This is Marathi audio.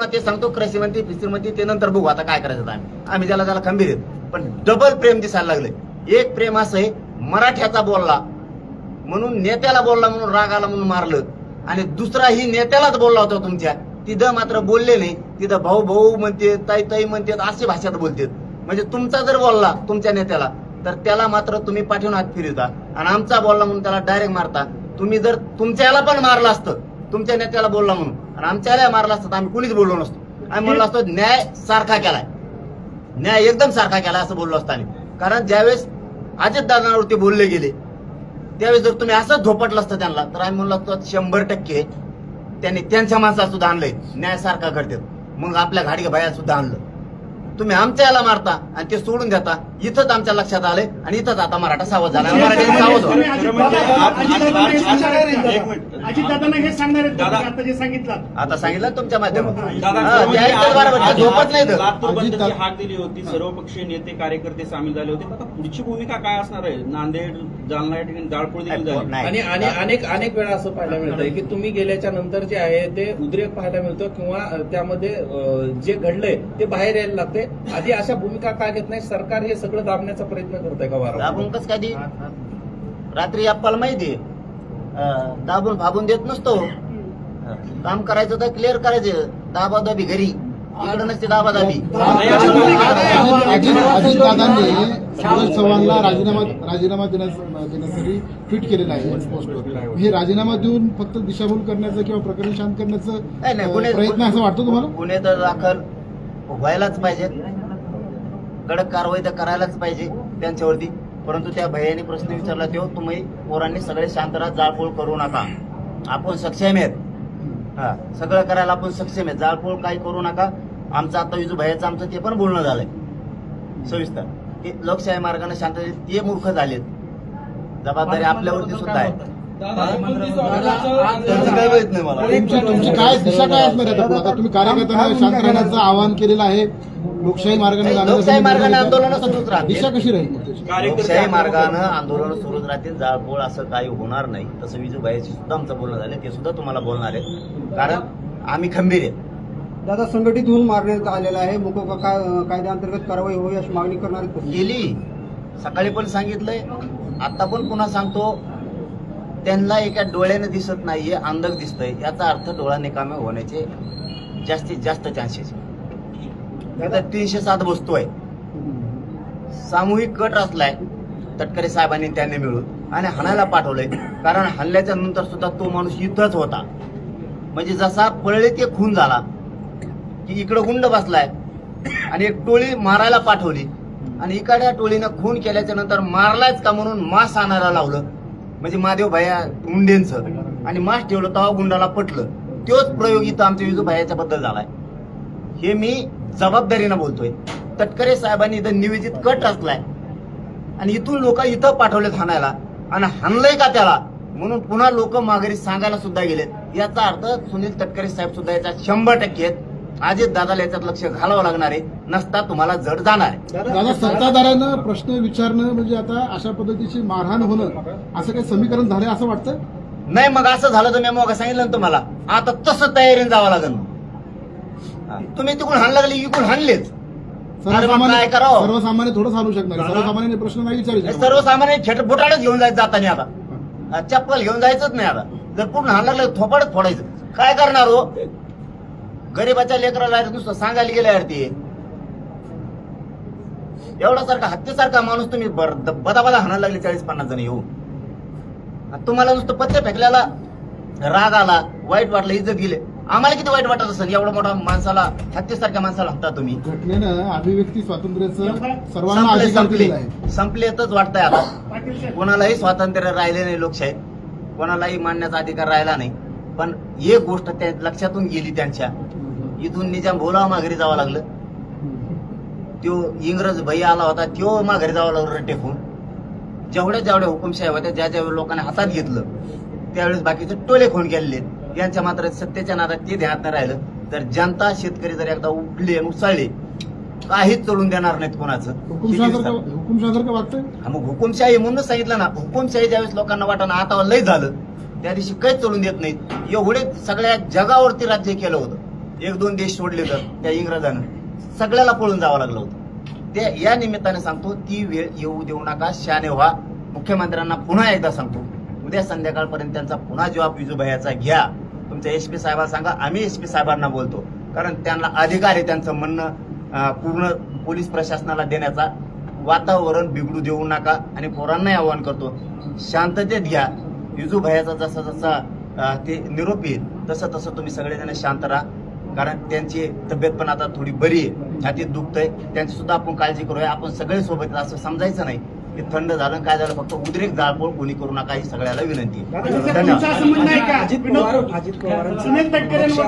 ते सांगतो कृषी मंत्री फिस्त्री मंत्री ते नंतर बघू आता काय करायचं आम्ही. आम्ही त्याला त्याला खंबीर पण डबल प्रेम दिसायला लागले एक प्रेम असं आहे मराठ्याचा बोलला म्हणून नेत्याला बोलला म्हणून राग आला म्हणून मारलं. आणि दुसरा ही नेत्यालाच बोलला होता तुमच्या. तिथं मात्र बोलले नाही. तिथं भाऊ भाऊ म्हणते ताई ताई म्हणते असे भाषेत बोलतात. म्हणजे तुमचा जर बोलला तुमच्या नेत्याला तर त्याला मात्र तुम्ही पाठवून हात फिरवता. आणि आमचा बोलला म्हणून त्याला डायरेक्ट मारता. तुम्ही जर तुमच्याला पण मारलं असतं तुमच्या नेत्याला बोलला म्हणून. आणि आमच्याला मारलं असतं तर आम्ही कुणीच बोललो नसतो. आम्ही म्हणलो असतो न्याय सारखा केलाय. न्याय एकदम सारखा केला असं बोललो असतो आम्ही. कारण ज्यावेळेस अजित दादांवरती बोलले गेले त्यावेळेस जर तुम्ही असंच झोपटलं असतं त्यांना तर आम्ही म्हणलो असतो शंभर टक्के त्यांनी त्यांच्या माणसाला सुद्धा आणलंय. न्याय सारखा करतात. मग आपल्या घाडगे भाया सुद्धा आणलं. तुम्ही आमच्या याला मारता आणि ते सोडून देता. इथंच आमच्या लक्षात आलंय आणि इथंच आता मराठा सावध झाला. आणि मराठी सावध हे सांगणार आहेत दादा. आता जे सांगितलं. आता सांगितलं ना तुमच्या माध्यमातून. दादा, हा, ते ऐकतात बरोबर, ते झोपत नाही तर. लातूर बंदची अजित- हाक दिली होती सर्वपक्षीय नेते कार्यकर्ते सामील झाले होते. आता पुढची भूमिका काय असणार आहे? नांदेड जालना या ठिकाणी जाळपोळ देखील झाली. नाही. आणि आणि अनेक अनेक वेळा असं पाहायला मिळतंय की तुम्ही गेल्याच्यानंतर जे आहे ते उद्रेक पाहायला मिळतं किंवा अ, त्यामध्ये अ, जे घडलंय ते बाहेर यायला लागते आधी अशा भूमिका का घेत नाही? सरकार हे सगळं दाबण्याचा प्रयत्न करतंय का वारंवार? दाबून कस काय दे रात्री आपल्याला माहिती आहे. दाबून फाबून देत नसतो काम करायचं तर क्लिअर करायचं दाबादाबी घरी इकडे नसते दाबादाबी अजित दादांनी सूरज चव्हाणला राजीनामा राजीनामा देण्यास- देण्यासाठी ट्विट केलेलं आहे पोस्टवर हे राजीनामा देऊन फक्त दिशाभूल करण्याचं किंवा प्रकरण शांत करण्याचं प्रयत्न असं वाटतं तुम्हाला गुन्हे तर दाखल व्हायलाच पाहिजे कडक कारवाई तर करायलाच पाहिजे त्यांच्यावरती परंतु त्या भैयाने प्रश्न विचारला तेव्हा तुम्ही पोरांनी सगळे शांत राहा जाळपोळ करू नका. आपण सक्षम आहेत. हा सगळं करायला आपण सक्षम आहेत. जाळपोळ काही करू नका. आमचं आता विजू भैयाचं आमचं ते पण बोलणं झालंय. सविस्तर. की लोकशाही मार्गाने शांत ते मूर्ख झालेत. जबाबदारी आपल्यावरती सुद्धा आहे. त्यांचं काय माहीत नाही मला? तुमची काय दिशा काय असणार? आता? तुम्ही कार्यकर्त्यांना शांत राहण्याचं आवाहन केलेलं आहे. लोकशाही मार्गाने लोकशाही मार्गाने आंदोलनं आहे. सुरूच राहतील. दिशा कशी राहील लोकशाही मार्गानं आंदोलन सुरूच राहतील. जाळपोळ असं काही होणार नाही. तसं विजूबाईशी सुद्धा आमचं बोलणं झालं ते सुद्धा तुम्हाला बोलणार आहे कारण आम्ही खंबीर आहे दादा संघटित होऊन मारण्यात आलेला आहे मुकोका का- कायद्याअंतर्गत कारवाई होईल अशी मागणी करणार आहेत का? गेली. सकाळी पण सांगितलंय. आता पण पुन्हा सांगतो. त्यांना एका डोळ्याने दिसत नाहीये. अंधक दिसतंय. याचा अर्थ डोळा निकामे होण्याचे जास्तीत जास्त चान्सेस आता तीनशे सात वस्तू आहे. सामूहिक कट रचलाय. तटकरे साहेबांनी त्यांनी मिळून आणि हाणायला पाठवलंय. कारण हल्ल्याच्या नंतर सुद्धा तो माणूस युद्धच होता. म्हणजे जसा पळले ते खून झाला. की इकडं गुंड बसलाय. आणि एक टोळी मारायला पाठवली. आणि इकड्या टोळीनं खून केल्याच्यानंतर मारलाच का म्हणून मास आणायला लावलं. म्हणजे महादेव भैया मुंडेंचं. आणि मास ठेवलं तेव्हा गुंडाला पटलं. तोच प्रयोग इथं आमच्या विजू भायाच्या बद्दल झालाय. हे मी जबाबदारीनं बोलतोय. तटकरे साहेबांनी इथं निवेदित कट रचलाय आणि इथून लोक इथं पाठवलेत हाणायला. आणि हाणलंय का त्याला? म्हणून पुन्हा लोक माघारी सांगायला सुद्धा गेलेत. याचा अर्थ सुनील तटकरे साहेब सुद्धा याच्यात शंभर टक्के आहेत. अजित दादाला याच्यात लक्ष घालावं लागणार आहे. नसता तुम्हाला जड जाणार आहे. दादा सत्ताधाऱ्यांना प्रश्न विचारणं म्हणजे आता अशा पद्धतीची मारहाण होणं असं काही समीकरण झालंय असं वाटतं नाही मग असं झालं तर मी मग सांगितलं ना तुम्हाला. आता तसं तयारीने जावं लागेल. तुम्ही तिकडून हाण लागले इकडून हाणलेच अरे मग काय सर्वसामान्य करावं? सर्वसामान्य थोडं सांगू शकणार. आहे. सर्वसामान्य प्रश्न नाही विचारू सर्वसामान्य बुटाडच घेऊन जायचं आता. हा, चप्पल घेऊन जायचंच नाही आता. जर पूर्ण हाण लागलं थोपाडच फोडायचं. काय करणार हो? गरीबाच्या लेकराला नुसतं सांगायला गेलं यार ते. एवढा सारखा हत्तीसारखा माणूस तुम्ही बर- बदा बदा हाणायला लागले चाळीस पन्नास जण येऊ तुम्हाला नुसतं पत्ते फेकल्याला राग आला वाईट वाटलं इज्जत गेले. आम्हाला किती वाईट वाटत असेल? एवढा मोठा माणसाला हत्तीसारख्या माणसाला हाणता तुम्ही. घटनेनं अभिव्यक्ती स्वातंत्र्याचं सर्वांना संपले अधिकार संपले. दिलेला आहे. संपलेतच वाटतंय आता. कोणालाही स्वातंत्र्य राहिले नाही लोकशाहीत. कोणालाही मांडण्याचा अधिकार राहिला नाही. पण एक गोष्ट त्या लक्षातून गेली त्यांच्या. इथून निजाम बोलावा माघारी जावं लागलं. तो इंग्रज भैया आला होता त्यो माघारी जावं लागलं रट्टे टेकून जेवढ्या जेवढ्या हुकुमशाही होत्या ज्या ज्या लोकांनी हातात घेतलं त्यावेळेस बाकीचे टोले खून केलेले यांच्या मात्र सत्तेच्या नादात ते ध्यानात राहिलं? तर जनता शेतकरी जर एकदा उठले आणि उसळले काहीच चढून देणार नाहीत कोणाचं. मग हुकुमशाही म्हणूनच सांगितलं ना. हुकुमशाही ज्यावेळेस लोकांना वाटणं आता लय झालं त्या दिवशी काहीच चलून देत नाहीत. एवढे सगळ्या जगावरती राज्य केलं होतं. एक दोन देश सोडले तर त्या इंग्रजानं. सगळ्याला पळून जावं लागलं होतं. ते या निमित्ताने सांगतो ती वेळ येऊ देऊ नका शाने व्हा. मुख्यमंत्र्यांना पुन्हा एकदा सांगतो उद्या संध्याकाळपर्यंत त्यांचा पुन्हा जबाब विजूभाईचा घ्या. तुमच्या एस पी साहेबांना सांगा आम्ही एस पी साहेबांना बोलतो. कारण त्यांना अधिकार आहे त्यांचं म्हणणं पूर्ण पोलीस प्रशासनाला देण्याचा. वातावरण बिघडू देऊ नका आणि पोरांनाही आवाहन करतो. शांततेत घ्या. विजूभाईचा जसा जसा ते निरोप येईल तसं तसं तुम्ही सगळेजण शांत राहा. कारण त्यांची तब्येत पण आता थोडी बरी आहे. छातीत दुखतंय. त्यांची सुद्धा आपण काळजी करूया. आपण सगळे सोबत असं समजायचं नाही. की थंड झालं काय झालं फक्त उद्रेक जाळपोळ कोणी करू नका ही सगळ्याला विनंती आहे. धन्यवाद. अजित पवार अजित पवारांचं